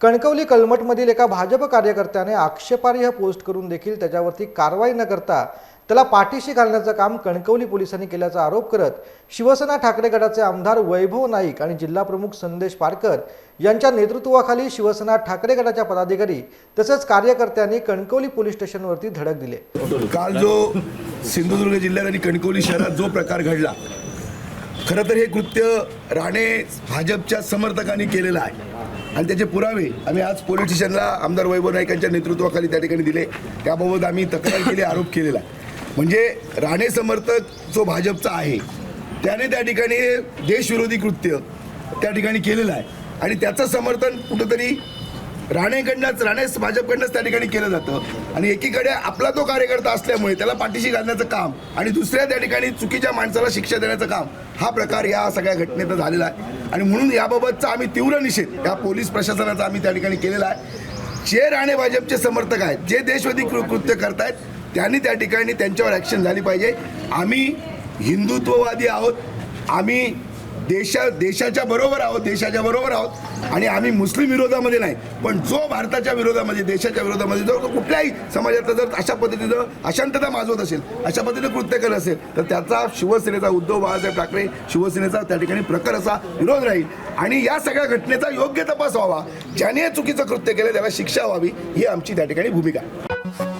कणकवली कलमटमधील एका भाजप कार्यकर्त्याने आक्षेपार्ह पोस्ट करून देखील त्याच्यावरती कारवाई न करता त्याला पाठीशी घालण्याचं काम कणकवली पोलिसांनी केल्याचा आरोप करत शिवसेना ठाकरे गटाचे आमदार वैभव नाईक आणि जिल्हाप्रमुख संदेश पारकर यांच्या नेतृत्वाखाली शिवसेना ठाकरे गटाच्या पदाधिकारी तसेच कार्यकर्त्यांनी कणकवली पोलीस स्टेशनवरती धडक दिले. काल जो सिंधुदुर्ग जिल्ह्यात आणि कणकवली शहरात जो प्रकार घडला खरं तर हे कृत्य राणे भाजपच्या समर्थकांनी केलेलं आहे. आणि त्याचे पुरावे आम्ही आज पोलीस स्टेशनला आमदार वैभव नाईकांच्या नेतृत्वाखाली त्या ठिकाणी दिले. त्याबाबत आम्ही तक्रार केली आरोप केलेला. आहे म्हणजे राणे समर्थक जो भाजपचा आहे त्याने त्या ठिकाणी देशविरोधी कृत्य त्या ठिकाणी केलेलं आहे. आणि त्याचं समर्थन कुठंतरी राणेकडनंच राणे भाजपकडनंच त्या ठिकाणी केलं जातं. आणि एकीकडे आपला तो कार्यकर्ता असल्यामुळे त्याला पाठीशी घालण्याचं काम आणि दुसऱ्या त्या ठिकाणी चुकीच्या माणसाला शिक्षा देण्याचं काम हा प्रकार या सगळ्या घटनेत झालेला आहे. आणि म्हणून याबाबतचा आम्ही तीव्र निषेध या पोलीस प्रशासनाचा आम्ही त्या ठिकाणी केलेला आहे. जे राणे भाजपचे समर्थक आहेत जे देशवादी कृत्य करतायत त्यांनी त्या ठिकाणी त्यांच्यावर ॲक्शन झाली पाहिजे. आम्ही हिंदुत्ववादी आहोत. आम्ही देशा देशाच्या बरोबर आहोत देशाच्या बरोबर आहोत. आणि आम्ही मुस्लिम विरोधामध्ये नाही पण जो भारताच्या विरोधामध्ये देशाच्या विरोधामध्ये जर तो कुठल्याही समाजाचा जर अशा पद्धतीनं अशांतता माजवत असेल अशा पद्धतीनं कृत्य करत असेल तर त्याचा शिवसेनेचा उद्धव बाळासाहेब ठाकरे शिवसेनेचा त्या ठिकाणी प्रखर असा विरोध राहील. आणि या सगळ्या घटनेचा योग्य तपास व्हावा. ज्याने चुकीचं कृत्य केलं त्याला शिक्षा व्हावी ही आमची त्या ठिकाणी भूमिका. आहे